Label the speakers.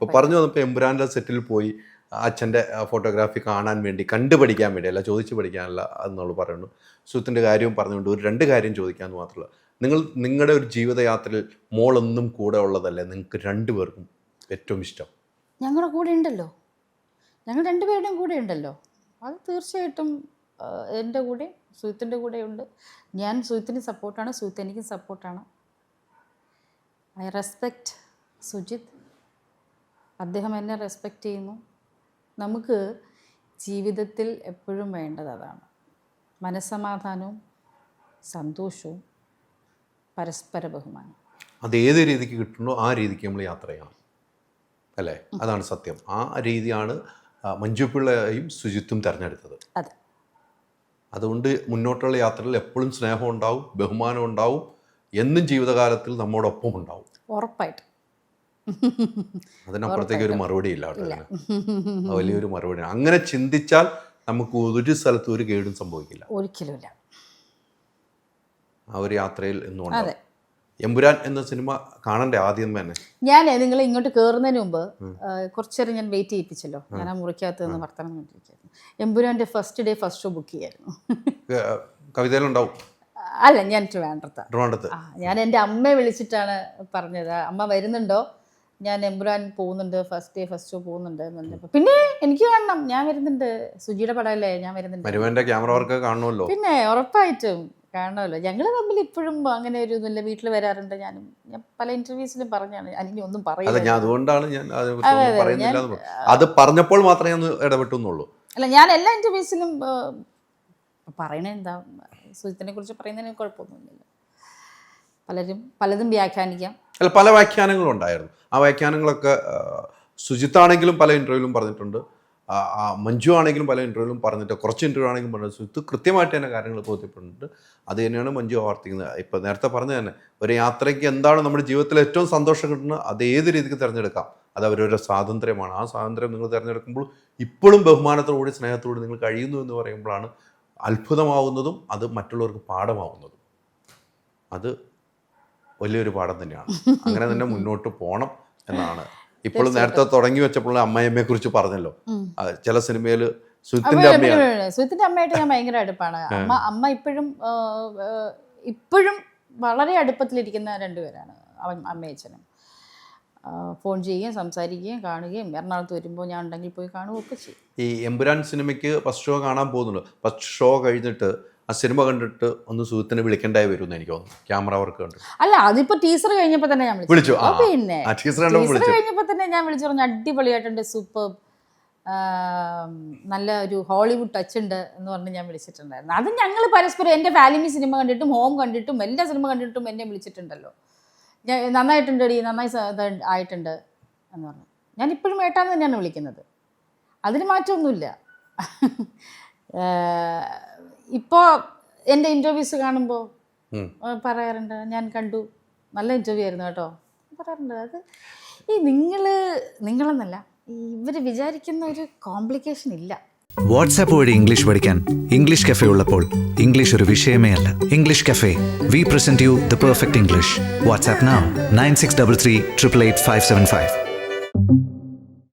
Speaker 1: അപ്പോൾ പറഞ്ഞു വന്നപ്പോൾ എമ്പുരാന്റെ സെറ്റിൽ പോയി അച്ഛന്റെ ഫോട്ടോഗ്രാഫി കാണാൻ വേണ്ടി കണ്ടുപഠിക്കാൻ വേണ്ടി അല്ല ചോദിച്ചു പഠിക്കാനല്ല എന്നുള്ളത് പറയുന്നു. സുഹൃത്തിന്റെ കാര്യവും പറഞ്ഞുകൊണ്ട് ഒരു രണ്ട് കാര്യം ചോദിക്കാമെന്ന് മാത്രമല്ല. നിങ്ങൾ നിങ്ങളുടെ ഒരു ജീവിതയാത്രയിൽ മോളൊന്നും കൂടെ ഉള്ളതല്ലേ? നിങ്ങൾക്ക് രണ്ടുപേർക്കും ഏറ്റവും ഇഷ്ടം.
Speaker 2: ഞങ്ങളുടെ കൂടെ ഉണ്ടല്ലോ. ഞങ്ങൾ രണ്ടുപേരുടെയും കൂടെ ഉണ്ടല്ലോ. അത് തീർച്ചയായിട്ടും എന്റെ കൂടെ സുഹൃത്തിന്റെ കൂടെയുണ്ട് ഞാൻ സുഹൃത്തിന് സപ്പോർട്ടാണ് സുഹൃത്ത് എനിക്കും സപ്പോർട്ടാണ് ഐ റെസ്പെക്റ്റ് സുജിത് അദ്ദേഹം എന്നെ റെസ്പെക്റ്റ് ചെയ്യുന്നു. നമുക്ക് ജീവിതത്തിൽ എപ്പോഴും വേണ്ടത് അതാണ്. മനസ്സമാധാനവും സന്തോഷവും പരസ്പര ബഹുമാനം
Speaker 1: അത് ഏത് രീതിക്ക് കിട്ടുന്നു ആ രീതിക്ക് നമ്മൾ യാത്ര ചെയ്യണം. അല്ലേ? അതാണ് സത്യം. ആ രീതിയാണ് മഞ്ജുപ്പിള്ളയും ശുചിത്വം തിരഞ്ഞെടുത്തത്.
Speaker 2: അതെ.
Speaker 1: അതുകൊണ്ട് മുന്നോട്ടുള്ള യാത്രയിൽ എപ്പോഴും സ്നേഹം ഉണ്ടാവും ബഹുമാനം ഉണ്ടാവും എന്നും ജീവിതകാലത്തിൽ നമ്മോടൊപ്പം ഉണ്ടാവും
Speaker 2: ഉറപ്പായിട്ട്.
Speaker 1: അതിനപ്പുറത്തേക്ക് ഒരു മറുപടി ഇല്ല. വലിയൊരു മറുപടി. അങ്ങനെ ചിന്തിച്ചാൽ നമുക്ക് ഒരു സ്ഥലത്തും ഒരു കേടും സംഭവിക്കില്ല.
Speaker 2: ഒരിക്കലുമില്ല
Speaker 1: ആ ഒരു യാത്രയിൽ എന്നും
Speaker 2: അതെ.
Speaker 1: എമ്പുരാൻ എന്ന സിനിമ കാണണ്ടേ ആദ്യം തന്നെ?
Speaker 2: ഞാൻ നിങ്ങൾ ഇങ്ങോട്ട് കയറുന്നതിന് മുമ്പ് കുറച്ചേരം ഞാൻ വെയിറ്റ് ചെയ്യിപ്പിച്ചല്ലോ. ഞാൻ ആ മുറിക്കകത്ത് നിന്ന് വർത്തമാനം കണ്ടിരിക്കുന്നു എമ്പുരാന്റെ first day first show book ചെയ്യായിരുന്നു.
Speaker 1: കവിതയിലുണ്ടാവും
Speaker 2: അല്ല ഞാൻ ട്രിവാൻഡ്രത്ത്.
Speaker 1: ട്രിവാൻഡ്രത്ത്.
Speaker 2: ഞാൻ എന്റെ അമ്മയെ വിളിച്ചിട്ടാണ് പറഞ്ഞത്. അമ്മ വരുന്നുണ്ടോ? ഞാൻ എമ്പുരാൻ പോകുന്നുണ്ട് ഫസ്റ്റ് ഡേ ഫസ്റ്റ് ഷോ പോകുന്നുണ്ട് പിന്നെ എനിക്ക് കാണണം ഞാൻ വരുന്നുണ്ട്. സുജിയുടെ പടമല്ലേ ഞാൻ വരുന്നുണ്ട്.
Speaker 1: ക്യാമറ വർക്ക് കാണണമല്ലോ.
Speaker 2: പിന്നെ ഉറപ്പായിട്ടും കാണുമല്ലോ ഞങ്ങൾ തമ്മിൽ ഇപ്പോഴും അങ്ങനെ ഒരു ഇതുമില്ല. വീട്ടിൽ വരാറുണ്ട് ഞാനും. ഞാൻ പല ഇന്റർവ്യൂസിലും പറഞ്ഞാണ്. അനിനി ഒന്നും
Speaker 1: പറയുന്നത് അതുകൊണ്ടാണ് ഞാൻ
Speaker 2: അതെ,
Speaker 1: പറഞ്ഞപ്പോൾ മാത്രമേ ഞാൻ
Speaker 2: അല്ല ഞാൻ എല്ലാ ഇന്റർവ്യൂസിലും പറയണെന്താ സുജിത്തിനെ കുറിച്ച് പറയുന്നതിന് കുഴപ്പമൊന്നുമില്ല പലരും പലതും വ്യാഖ്യാനിക്കാം.
Speaker 1: അല്ല പല വ്യാഖ്യാനങ്ങളും ഉണ്ടായിരുന്നു. ആ വ്യാഖ്യാനങ്ങളൊക്കെ സുജിത്താണെങ്കിലും പല ഇന്റർവ്യൂവിലും പറഞ്ഞിട്ടുണ്ട്. മഞ്ജു ആണെങ്കിലും പല ഇന്റർവ്യൂവിലും പറഞ്ഞിട്ട് കുറച്ച് ഇന്റർവ്യൂ ആണെങ്കിലും പറഞ്ഞിട്ട് സുജിത്ത് കൃത്യമായിട്ട് തന്നെ കാര്യങ്ങൾ ബോധ്യപ്പെട്ടിട്ടുണ്ട്. അത് തന്നെയാണ് മഞ്ജു ആവർത്തിക്കുന്നത്. ഇപ്പം നേരത്തെ പറഞ്ഞ തന്നെ ഒരു യാത്രയ്ക്ക് എന്താണ് നമ്മുടെ ജീവിതത്തിൽ ഏറ്റവും സന്തോഷം കിട്ടുന്നത് അത് ഏത് രീതിക്ക് തിരഞ്ഞെടുക്കാം? അത് അവരൊരു സ്വാതന്ത്ര്യമാണ്. ആ സ്വാതന്ത്ര്യം നിങ്ങൾ തിരഞ്ഞെടുക്കുമ്പോൾ ഇപ്പോഴും ബഹുമാനത്തോടുകൂടി സ്നേഹത്തോടുകൂടി നിങ്ങൾ കഴിയുന്നു എന്ന് പറയുമ്പോഴാണ് അത്ഭുതമാവുന്നതും അത് മറ്റുള്ളവർക്ക് പാഠമാവുന്നതും. അത് വലിയൊരു പാഠം തന്നെയാണ്. അങ്ങനെ തന്നെ മുന്നോട്ട് പോകണം എന്നാണ്. ഇപ്പോൾ നേരത്തെ തുടങ്ങി വെച്ചപ്പോൾ അമ്മയമ്മയെ കുറിച്ച് പറഞ്ഞല്ലോ. ചില സിനിമയിൽ സുഹൃത്തിന്റെ അമ്മയാണ്.
Speaker 2: സുഹൃത്തിന്റെ അമ്മയായിട്ട് ഞാൻ ഭയങ്കര അടുപ്പാണ്. അമ്മ അമ്മ ഇപ്പോഴും ഇപ്പോഴും വളരെ അടുപ്പത്തിലിരിക്കുന്ന രണ്ടുപേരാണ്. അവൻ അമ്മയച്ഛനും. ഫോൺ ചെയ്യുകയും സംസാരിക്കുകയും കാണുകയും എറണാകുളത്ത് വരുമ്പോൾ ഞാൻ ഉണ്ടെങ്കിൽ പോയി കാണുകയൊക്കെ ചെയ്യും.
Speaker 1: ഈ എമ്പുരാൻ സിനിമയ്ക്ക് ഫസ്റ്റ് ഷോ കാണാൻ പോകുന്നുള്ളൂ ഫസ്റ്റ് ഷോ കഴിഞ്ഞിട്ട് ആ സിനിമ കണ്ടിട്ട് ഒന്ന് സുഹൃത്തിനെ വിളിക്കേണ്ടായി വരും എനിക്ക് തോന്നുന്നു. ക്യാമറ വർക്ക് കണ്ടു
Speaker 2: അല്ല അതിപ്പോ ടീച്ചർ കഴിഞ്ഞപ്പോ തന്നെ ഞാൻ
Speaker 1: വിളിച്ചു.
Speaker 2: പിന്നെ
Speaker 1: ടീച്ചർ
Speaker 2: കഴിഞ്ഞപ്പോ തന്നെ ഞാൻ വിളിച്ചു പറഞ്ഞു അടിപൊളിയായിട്ടുണ്ട് സൂപ്പർ നല്ല ഒരു ഹോളിവുഡ് ടച്ച് ഉണ്ട് എന്ന് പറഞ്ഞ് ഞാൻ വിളിച്ചിട്ടുണ്ടായിരുന്നു. അത് ഞങ്ങൾ പരസ്പരം എന്റെ ഫാലിമി സിനിമ കണ്ടിട്ടും ഹോം കണ്ടിട്ടും എല്ലാ സിനിമ കണ്ടിട്ടും എന്നെ വിളിച്ചിട്ടുണ്ടല്ലോ. ഞാൻ നന്നായിട്ടുണ്ട് ഡി നന്നായി ആയിട്ടുണ്ട് എന്ന് പറഞ്ഞു. ഞാൻ ഇപ്പോഴും ഏട്ടാന്ന് തന്നെയാണ് വിളിക്കുന്നത്. അതിന് മാറ്റമൊന്നുമില്ല. ഇപ്പോൾ എന്റെ ഇന്റർവ്യൂസ് കാണുമ്പോൾ. പറയാറുണ്ട് ഞാൻ കണ്ടു. നല്ല ഇന്റർവ്യൂ ആയിരുന്നു കേട്ടോ. പറയാറുണ്ട്. അത് ഈ നിങ്ങൾ നിങ്ങളെന്നല്ല ഇവർ വിചാരിക്കുന്ന ഒരു കോംപ്ലിക്കേഷൻ ഇല്ല.
Speaker 3: വാട്സാപ്പ് വഴി ഇംഗ്ലീഷ് പഠിക്കാൻ ഇംഗ്ലീഷ് കഫേ ഉള്ളപ്പോൾ ഇംഗ്ലീഷ് ഒരു വിഷയമേ അല്ല. English cafe we present you the perfect English WhatsApp nine six double three triple eight five seven five